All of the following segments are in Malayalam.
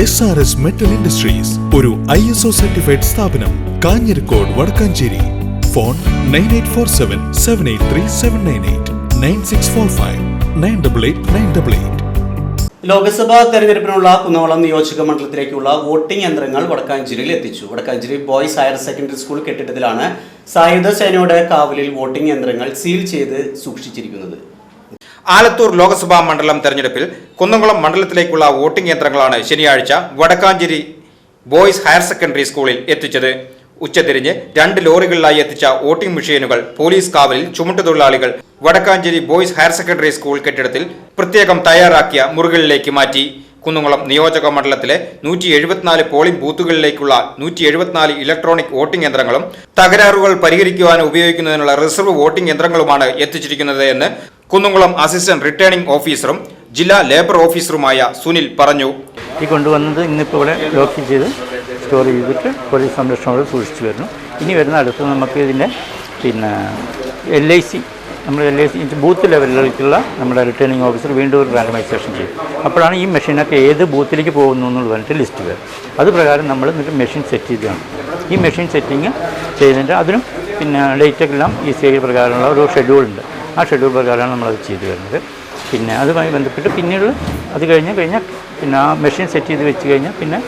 S R S metal industries ഒരു ഐ എസ് ഒ സർട്ടിഫൈഡ് സ്ഥാപനം Kanjirakode Vadakkanchery. Phone nine eight four seven seven eight three seven nine eight nine six four five nine double eight nine double eight Lok Sabha തെരഞ്ഞെടുപ്പിനുള്ള കുന്നംകുളം നിയോജക മണ്ഡലത്തിലേക്കുള്ള വോട്ടിംഗ് യന്ത്രങ്ങൾ വടക്കാഞ്ചേരിയിൽ എത്തിച്ചു. Vadakkanchery boys higher secondary school കെട്ടിടത്തിലാണ് സായുധ സേനയുടെ കാവലിൽ വോട്ടിംഗ് യന്ത്രങ്ങൾ സീൽ ചെയ്ത് സൂക്ഷിച്ചിരിക്കുന്നത്. ആലത്തൂർ ലോക്സഭാ മണ്ഡലം തെരഞ്ഞെടുപ്പിൽ കുന്നംകുളം മണ്ഡലത്തിലേക്കുള്ള വോട്ടിംഗ് യന്ത്രങ്ങളാണ് ശനിയാഴ്ച വടക്കാഞ്ചേരി ബോയ്സ് ഹയർ സെക്കൻഡറി സ്കൂളിൽ എത്തിച്ചത്. ഉച്ചതിരിഞ്ഞ് രണ്ട് ലോറികളിലായി എത്തിച്ച വോട്ടിംഗ് മെഷീനുകൾ പോലീസ് കാവലിൽ ചുമട്ടുതൊഴിലാളികൾ Vadakkanchery boys higher secondary school കെട്ടിടത്തിൽ പ്രത്യേകം തയ്യാറാക്കിയ മുറികളിലേക്ക് മാറ്റി. കുന്നുകുളം നിയോജക മണ്ഡലത്തിലെ നൂറ്റി എഴുപത്തിനാല് പോളിംഗ് ബൂത്തുകളിലേക്കുള്ള നൂറ്റി എഴുപത്തിനാല് ഇലക്ട്രോണിക് വോട്ടിംഗ് യന്ത്രങ്ങളും തകരാറുകൾ പരിഹരിക്കുവാൻ ഉപയോഗിക്കുന്നതിനുള്ള റിസർവ് വോട്ടിംഗ് യന്ത്രങ്ങളുമാണ് എത്തിച്ചിരിക്കുന്നത് എന്ന് കുന്നംകുളം അസിസ്റ്റന്റ് റിട്ടേണിംഗ് ഓഫീസറും ജില്ലാ ലേബർ ഓഫീസറുമായ സുനിൽ പറഞ്ഞു. ഈ കൊണ്ടുവന്നത് ഇന്നിപ്പോൾ ഇവിടെ ലോക്ക് ചെയ്ത് സ്റ്റോർ ചെയ്തിട്ട് പോലീസ് സംരക്ഷണത്തോടെ സൂക്ഷിച്ചു വരുന്നു. ഇനി വരുന്ന അടുത്ത് നമുക്ക് ഇതിന്റെ പിന്നെ എൽ ഐ സി നമ്മൾ എൽ ഐ സി ബൂത്ത് ലെവലിലേക്കുള്ള നമ്മുടെ റിട്ടേണിംഗ് ഓഫീസർ വീണ്ടും ഒരു റാൻഡമൈസേഷൻ ചെയ്യും അപ്പോഴാണ് ഈ മെഷീനൊക്കെ ഏത് ബൂത്തിലേക്ക് പോകുന്നു എന്നുള്ളത് പറഞ്ഞിട്ട് ലിസ്റ്റ് വരും അത് പ്രകാരം നമ്മൾ എന്നിട്ട് മെഷീൻ സെറ്റ് ചെയ്തതാണ്. ഈ മെഷീൻ സെറ്റിങ് ചെയ്തിട്ട് അതിനും പിന്നെ ഡേറ്റൊക്കെ എല്ലാം ഈ സി പ്രകാരമുള്ള ഒരു ഷെഡ്യൂളുണ്ട് ആ ഷെഡ്യൂൾ പ്രകാരമാണ് നമ്മളത് ചെയ്തു വരുന്നത്. പിന്നെ അതുമായി ബന്ധപ്പെട്ട് പിന്നീട് അത് കഴിഞ്ഞ് കഴിഞ്ഞാൽ പിന്നെ ആ മെഷീൻ സെറ്റ് ചെയ്ത് വെച്ച് കഴിഞ്ഞാൽ പിന്നെ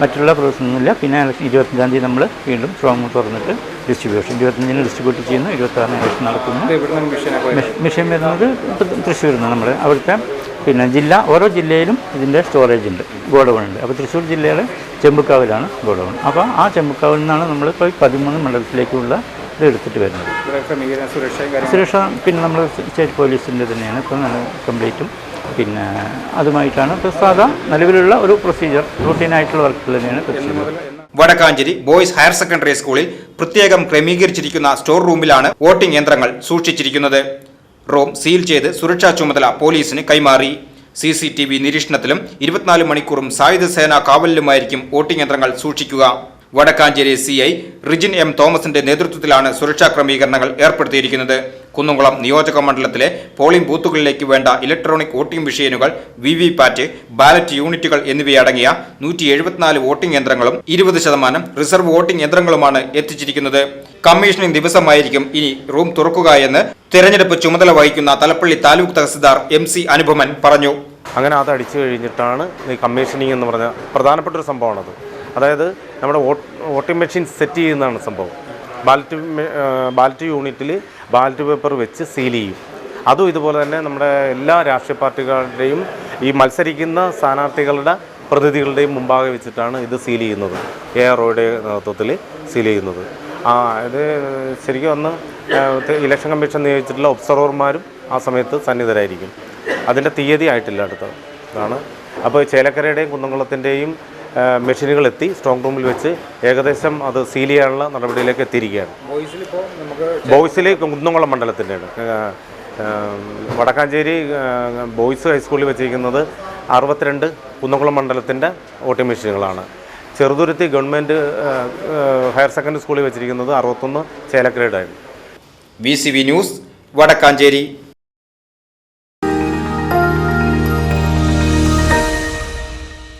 മറ്റുള്ള പ്രോസസ്സൊന്നുമില്ല പിന്നെ ഇരുപത്തഞ്ചാം തീയതി നമ്മൾ വീണ്ടും സ്ട്രോങ് തുറന്നിട്ട് ഡിസ്ട്രിബ്യൂഷൻ ഇരുപത്തഞ്ചിന് ഡിസ്ട്രിബ്യൂട്ട് ചെയ്യുന്നു. ഇരുപത്താറിന് ഇലക്ഷൻ നടക്കുന്നു. മെഷ്- മെഷീൻ വരുന്നത് തൃശ്ശൂർ തൃശ്ശൂരിൽ നിന്ന് നമ്മൾ അവിടുത്തെ പിന്നെ ജില്ല ഓരോ ജില്ലയിലും ഇതിന്റെ സ്റ്റോറേജ് ഉണ്ട്. ഗോഡൗൺ ഉണ്ട്. അപ്പോൾ തൃശ്ശൂർ ജില്ലയിലെ ചെമ്പുക്കാവിലാണ് ഗോഡൗൺ. അപ്പോൾ ആ ചെമ്പുക്കാവിൽ നിന്നാണ് നമ്മൾ ഇപ്പോൾ പതിമൂന്ന് മണ്ഡലത്തിലേക്കുള്ള ഇത് എടുത്തിട്ട് വരുന്നത്. സുരക്ഷ പിന്നെ നമ്മൾ സ്റ്റേറ്റ് പോലീസിന്റെ തന്നെയാണ്. ഇപ്പോൾ കംപ്ലീറ്റും. പിന്നെ അതുമായിട്ടാണ് ഇപ്പോൾ സാധാ നിലവിലുള്ള ഒരു പ്രൊസീജിയർ റൂട്ടീനായിട്ടുള്ള വർക്കുകൾ തന്നെയാണ് ചെയ്യുന്നത്. വടക്കാഞ്ചേരി ബോയ്സ് ഹയർ സെക്കൻഡറി സ്കൂളിൽ പ്രത്യേകം ക്രമീകരിച്ചിരിക്കുന്ന സ്റ്റോർ റൂമിലാണ് വോട്ടിംഗ് യന്ത്രങ്ങൾ സൂക്ഷിച്ചിരിക്കുന്നത്. റൂം സീൽ ചെയ്ത് സുരക്ഷാ ചുമതല പോലീസിന് കൈമാറി. സി സി ടി വി നിരീക്ഷണത്തിലും ഇരുപത്തിനാല് മണിക്കൂറും സായുധ സേനാ കാവലിലുമായിരിക്കും വോട്ടിംഗ് യന്ത്രങ്ങൾ സൂക്ഷിക്കുക. Vadakkanchery C I Rijin M തോമസിന്റെ നേതൃത്വത്തിലാണ് സുരക്ഷാ ക്രമീകരണങ്ങൾ ഏർപ്പെടുത്തിയിരിക്കുന്നത്. കുന്നംകുളം നിയോജക മണ്ഡലത്തിലെ പോളിംഗ് ബൂത്തുകളിലേക്ക് വേണ്ട ഇലക്ട്രോണിക് വോട്ടിംഗ് മെഷീനുകൾ വി വി പാറ്റ് ബാലറ്റ് യൂണിറ്റുകൾ എന്നിവയടങ്ങിയ നൂറ്റി എഴുപത്തിനാല് വോട്ടിംഗ് യന്ത്രങ്ങളും ഇരുപത് ശതമാനം റിസർവ് വോട്ടിംഗ് യന്ത്രങ്ങളുമാണ് എത്തിച്ചിരിക്കുന്നത്. കമ്മീഷനിംഗ് ദിവസമായിരിക്കും ഇനി റൂം തുറക്കുക എന്ന് തെരഞ്ഞെടുപ്പ് ചുമതല വഹിക്കുന്ന തലപ്പള്ളി താലൂക്ക് തഹസിൽദാർ എം സി അനുപമൻ പറഞ്ഞു. അങ്ങനെ അത് അടിച്ചു കഴിഞ്ഞിട്ടാണ് ഈ കമ്മീഷനിങ് എന്ന് പറഞ്ഞ പ്രധാനപ്പെട്ട ഒരു സംഭവമാണത്. അതായത് നമ്മുടെ വോട്ട് വോട്ടിംഗ് മെഷീൻ സെറ്റ് ചെയ്യുന്നതാണ് സംഭവം. ബാലറ്റ് ബാലറ്റ് യൂണിറ്റിൽ ബാലറ്റ് പേപ്പർ വെച്ച് സീൽ ചെയ്യും. അതും ഇതുപോലെ തന്നെ നമ്മുടെ എല്ലാ രാഷ്ട്രീയ പാർട്ടികളുടെയും ഈ മത്സരിക്കുന്ന സ്ഥാനാർത്ഥികളുടെ പ്രതിനിധികളുടെയും മുമ്പാകെ വെച്ചിട്ടാണ് ഇത് സീൽ ചെയ്യുന്നത്. എ ആർ ഒയുടെ നേതൃത്വത്തിൽ സീൽ ചെയ്യുന്നത്. ആ ഇത് ശരിക്കും ഒന്ന് ഇലക്ഷൻ കമ്മീഷൻ നിയോഗിച്ചിട്ടുള്ള ഒബ്സർവർമാരും ആ സമയത്ത് സന്നിധരായിരിക്കും. അതിന്റെ തീയതി ആയിട്ടില്ല അടുത്തത് അതാണ് അപ്പോൾ ചേലക്കരയുടെയും കുന്നംകുളത്തിന്റെയും മെഷീനുകൾ എത്തി. സ്ട്രോങ് റൂമിൽ വെച്ച് ഏകദേശം അത് സീൽ ചെയ്യാനുള്ള നടപടിയിലേക്ക് എത്തിയിരിക്കുകയാണ്. ബോയ്സിൽ കുന്നംകുളം മണ്ഡലത്തിന്റെയാണ്. വടക്കാഞ്ചേരി ബോയ്സ് ഹൈസ്കൂളിൽ വെച്ചിരിക്കുന്നത് അറുപത്തിരണ്ട് കുന്നംകുളം മണ്ഡലത്തിന്റെ വോട്ടിംഗ് മെഷീനുകളാണ് ചെറുതുരുത്തി ഗവൺമെന്റ് ഹയർ സെക്കൻഡറി സ്കൂളിൽ വെച്ചിരിക്കുന്നത് അറുപത്തൊന്ന് ചേലക്കരയുടെ V C V news Vadakkanchery.